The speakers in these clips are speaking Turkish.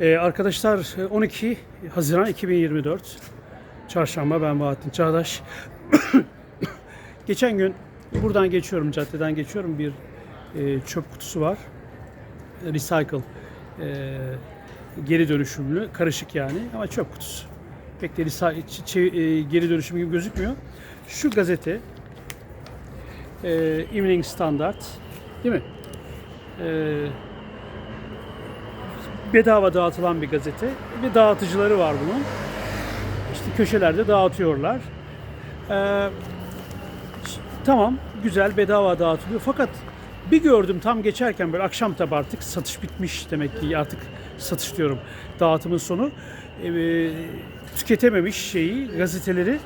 Ee, arkadaşlar 12 Haziran 2024 Çarşamba ben Bahattin Çağdaş. Geçen gün buradan geçiyorum, caddeden geçiyorum bir e, çöp kutusu var. Recycle e, geri dönüşümlü, karışık yani ama çöp kutusu. Pek de e, geri dönüşüm gibi gözükmüyor. Şu gazete e, Evening Standard değil mi? E, bedava dağıtılan bir gazete. Ve dağıtıcıları var bunun. İşte köşelerde dağıtıyorlar. Ee, tamam güzel bedava dağıtılıyor. Fakat bir gördüm tam geçerken böyle akşam tabi artık satış bitmiş demek ki artık satış diyorum dağıtımın sonu. Ee, tüketememiş şeyi gazeteleri.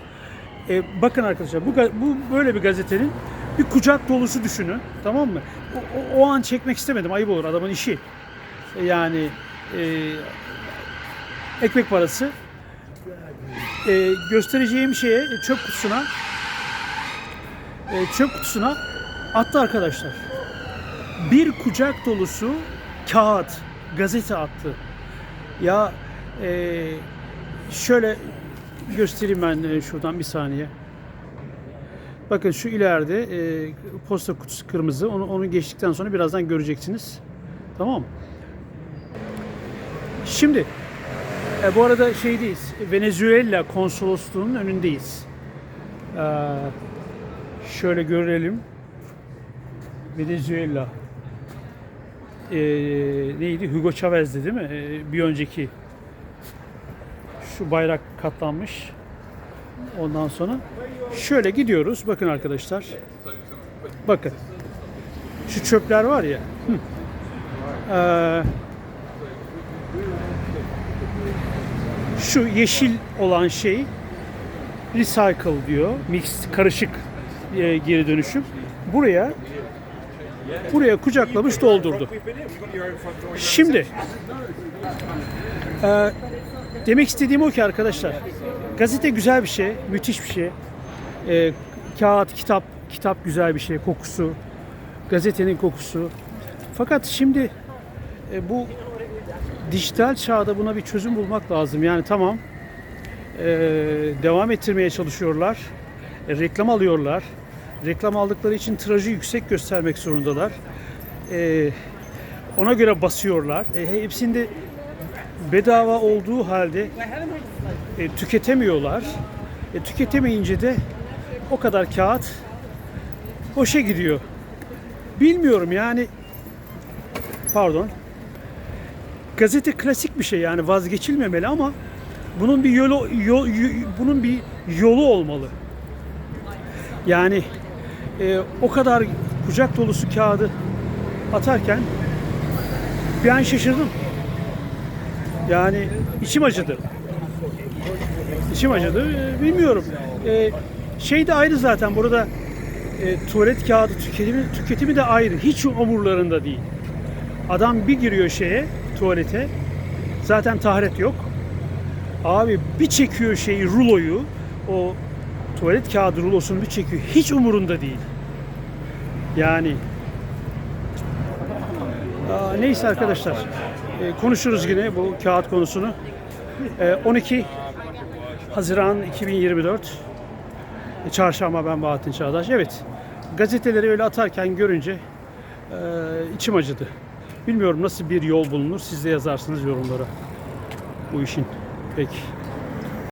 Ee, bakın arkadaşlar bu, bu böyle bir gazetenin bir kucak dolusu düşünün tamam mı? O, o, o an çekmek istemedim ayıp olur adamın işi. Yani e, ekmek parası e, göstereceğim şeye çöp kutusuna e, çöp kutusuna attı arkadaşlar. Bir kucak dolusu kağıt, gazete attı. Ya e, şöyle göstereyim ben e, şuradan bir saniye. Bakın şu ileride e, posta kutusu kırmızı. Onu, onu geçtikten sonra birazdan göreceksiniz. Tamam mı? Şimdi e, bu arada şeydeyiz. Venezuela konsolosluğunun önündeyiz. Ee, şöyle görelim. Venezuela. Ee, neydi? Hugo Chavez'di değil mi? Ee, bir önceki şu bayrak katlanmış. Ondan sonra şöyle gidiyoruz. Bakın arkadaşlar. Bakın. Şu çöpler var ya. Hı. Ee, şu yeşil olan şey recycle diyor. Mix karışık e, geri dönüşüm. Buraya buraya kucaklamış doldurdu. Şimdi e, demek istediğim o ki arkadaşlar gazete güzel bir şey, müthiş bir şey. E, kağıt, kitap, kitap güzel bir şey, kokusu, gazetenin kokusu. Fakat şimdi e, bu dijital çağda buna bir çözüm bulmak lazım. Yani tamam eee, devam ettirmeye çalışıyorlar. E, reklam alıyorlar. Reklam aldıkları için tirajı yüksek göstermek zorundalar. E, ona göre basıyorlar. E, hepsinde bedava olduğu halde e, tüketemiyorlar. E, tüketemeyince de o kadar kağıt boşa gidiyor. Bilmiyorum yani pardon gazete klasik bir şey yani vazgeçilmemeli ama bunun bir yolu yol, bunun bir yolu olmalı. Yani e, o kadar kucak dolusu kağıdı atarken bir an şaşırdım. Yani içim acıdı. İçim acıdı. E, bilmiyorum. E, şey de ayrı zaten burada e, tuvalet kağıdı tüketimi, tüketimi de ayrı. Hiç umurlarında değil. Adam bir giriyor şeye, tuvalete. Zaten taharet yok. Abi bir çekiyor şeyi, ruloyu, o tuvalet kağıdı rulosunu bir çekiyor. Hiç umurunda değil. Yani Aa, neyse arkadaşlar. e, konuşuruz yine bu kağıt konusunu. E, 12 Haziran 2024 e, Çarşamba ben Bahattin Çağdaş. Evet. Gazeteleri öyle atarken görünce e, içim acıdı. Bilmiyorum nasıl bir yol bulunur. Siz de yazarsınız yorumlara bu işin. Peki.